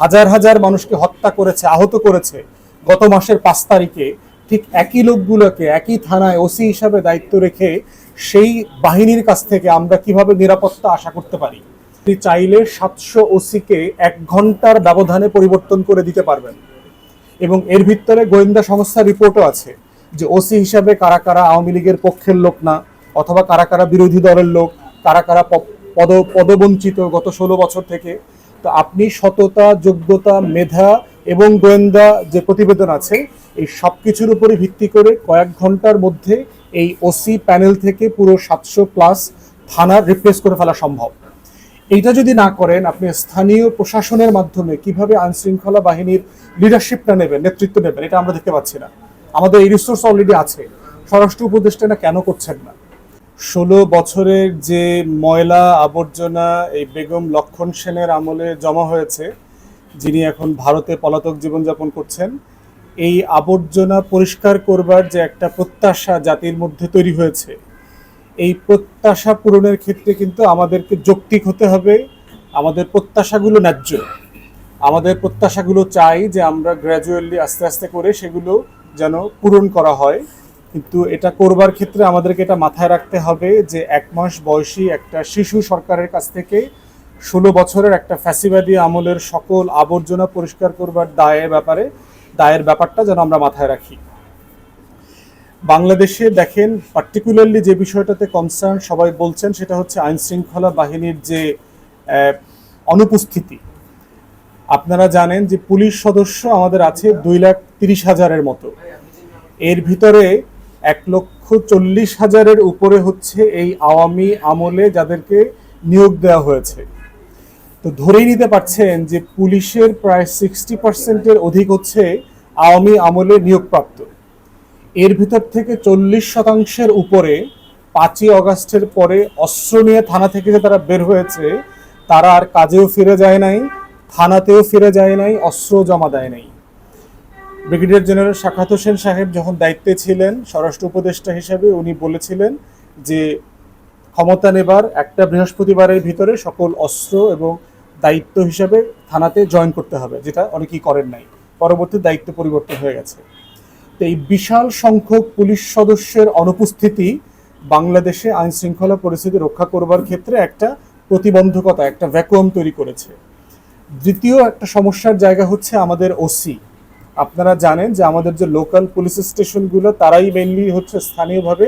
হাজার হাজার মানুষকে হত্যা করেছে, আহত করেছে গত মাসের পাঁচ তারিখে। ঠিক একই লোকগুলোকে একই থানায় ওসি হিসাবে দায়িত্ব রেখে সেই বাহিনীর কাছ থেকে আমরা কীভাবে নিরাপত্তা আশা করতে পারি? আপনি চাইলে সাতশো ওসিকে এক ঘণ্টার ব্যবধানে পরিবর্তন করে দিতে পারবেন। এবং এর ভিতরে গোয়েন্দা সংস্থার রিপোর্টও আছে যে ওসি হিসাবে কারা কারা আওয়ামী লীগের পক্ষের লোক না, অথবা কারা কারা বিরোধী দলের লোক, কারা কারা পদ, পদবঞ্চিত গত ষোলো বছর থেকে। তো আপনি সততা, যোগ্যতা, মেধা এবং গোয়েন্দা যে প্রতিবেদন আছে, এই সব কিছুর উপরে ভিত্তি করে কয়েক ঘণ্টার মধ্যে এই ওসি প্যানেল থেকে পুরো সাতশো প্লাস থানা রিপ্লেস করে ফেলা সম্ভব। এইটা যদি না করেন, আপনি স্থানীয় প্রশাসনের মাধ্যমে কীভাবে আইন শৃঙ্খলা বাহিনীর লিডারশিপটা নেবেন, নেতৃত্ব নেবেন, এটা আমরা দেখতে পাচ্ছি না। আমাদের এই রিসোর্স অলরেডি আছে। স্বরাষ্ট্র উপদেষ্টা কেন করছেন না? ষোলো বছরের যে ময়লা আবর্জনা এই বেগম লক্ষণ সেনের আমলে জমা হয়েছে, যিনি এখন ভারতে পলাতক জীবনযাপন করছেন, এই আবর্জনা পরিষ্কার করবার যে একটা প্রত্যাশা জাতির মধ্যে তৈরি হয়েছে, এই প্রত্যাশা পূরণের ক্ষেত্রে কিন্তু আমাদেরকে যৌক্তিক হতে হবে, আমাদের প্রত্যাশাগুলো ন্যায্য। আমাদের প্রত্যাশাগুলো চাই যে আমরা গ্র্যাজুয়ালি আস্তে আস্তে করে সেগুলো যেন পূরণ করা হয়। কিন্তু এটা করবার ক্ষেত্রে আমাদেরকে এটা মাথায় রাখতে হবে যে এক মাস বয়সী একটা শিশু সরকারের কাছ থেকে ষোলো বছরের একটা ফ্যাসিবাদী আমলের সকল আবর্জনা পরিষ্কার করবার দায়ের ব্যাপারে, দায়ের ব্যাপারটা যেন আমরা মাথায় রাখি। বাংলাদেশে দেখেন পার্টিকুলারলি যে বিষয়টাতে কনসার্ন সবাই বলছেন, সেটা হচ্ছে আইন শৃঙ্খলা বাহিনীর যে অনুপস্থিতি। আপনারা জানেন যে পুলিশ সদস্য আমাদের আছে দুই লাখ তিরিশ হাজারের মতো। এর ভিতরে এক লক্ষ চল্লিশ হাজারের উপরে হচ্ছে এই আওয়ামী আমলে যাদেরকে নিয়োগ দেওয়া হয়েছে। তো ধরেই নিতে পারছেন যে পুলিশের প্রায় সিক্সটি পার্সেন্টের অধিক হচ্ছে আওয়ামী আমলে নিয়োগপ্রাপ্ত। এর ভিতর থেকে চল্লিশ শতাংশের উপরে পাঁচই অগাস্টের পরে অস্ত্র নিয়ে থানা থেকে যে তারা বের হয়েছে, তারা আর কাজেও ফিরে যায় নাই, থানাতেও ফিরে যায় নাই অস্ত্র জমা দেয় নাই। ব্রিগেডিয়ার জেনারেল শাখাত হোসেন সাহেব যখন দায়িত্বে ছিলেন, স্বরাষ্ট্র উপদেষ্টা হিসেবে উনি বলেছিলেন যে ক্ষমতা নেবার একটা বৃহস্পতিবারের ভিতরে সকল অস্ত্র এবং দায়িত্ব হিসাবে থানাতে জয়েন করতে হবে, যেটা অনেকেই করেন নাই। পরবর্তী দায়িত্ব পরিবর্তন হয়ে গেছে। তো এই বিশাল সংখ্যক পুলিশ সদস্যের অনুপস্থিতি বাংলাদেশে আইন শৃঙ্খলা পরিস্থিতি রক্ষা করবার ক্ষেত্রে একটা প্রতিবন্ধকতা, একটা ভ্যাকুয়াম তৈরি করেছে। দ্বিতীয় একটা সমস্যার জায়গা হচ্ছে আমাদের ওসি আপনারা জানেন যে আমাদের যে লোকাল পুলিশ স্টেশনগুলো তারাই মেনলি হচ্ছে স্থানীয়ভাবে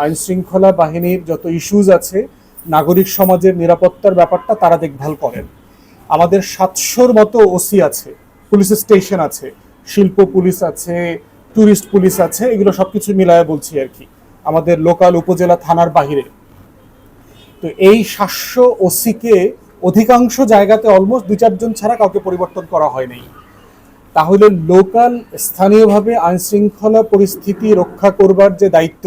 আইন শৃঙ্খলা বাহিনীর যত ইস্যুজ আছে, নাগরিক সমাজের নিরাপত্তার ব্যাপারটা তারা দেখভাল করেন। আমাদের সাতশোর মতো ওসি আছে পুলিশ স্টেশন আছে, শিল্প পুলিশ আছে ট্যুরিস্ট পুলিশ আছে, এগুলো সব কিছু মিলায় বলছি আর কি, আমাদের লোকাল উপজেলা থানার বাহিরে। তো এই সাতশো ওসিকে অধিকাংশ জায়গাতে অলমোস্ট দুই চারজন ছাড়া কাউকে পরিবর্তন করা হয় নাই। তাহলে লোকাল স্থানীয়ভাবে আইন শৃঙ্খলা পরিস্থিতি রক্ষা করবার যে দায়িত্ব,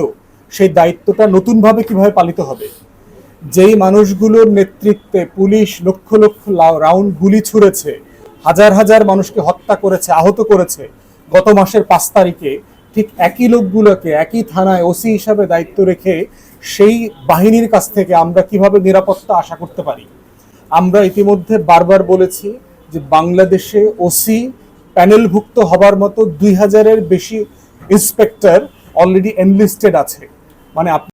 সেই দায়িত্বটা নতুনভাবে কীভাবে পালিত হবে? যেই মানুষগুলোর নেতৃত্বে পুলিশ লক্ষ লক্ষ রাউন্ড গুলি ছুঁড়েছে, হাজার হাজার মানুষকে হত্যা করেছে, আহত করেছে, গত মাসের পাঁচ তারিখে ঠিক একই লোকগুলোকে একই থানায় ওসি হিসাবে দায়িত্ব রেখে সেই বাহিনীর কাছ থেকে আমরা কীভাবে নিরাপত্তা আশা করতে পারি? আমরা ইতিমধ্যে বারবার বলেছি যে বাংলাদেশে ওসি প্যানেলভুক্ত হবার মতো দুই হাজারের বেশি ইন্সপেক্টর অলরেডি এনলিস্টেড আছে। মানে আপনি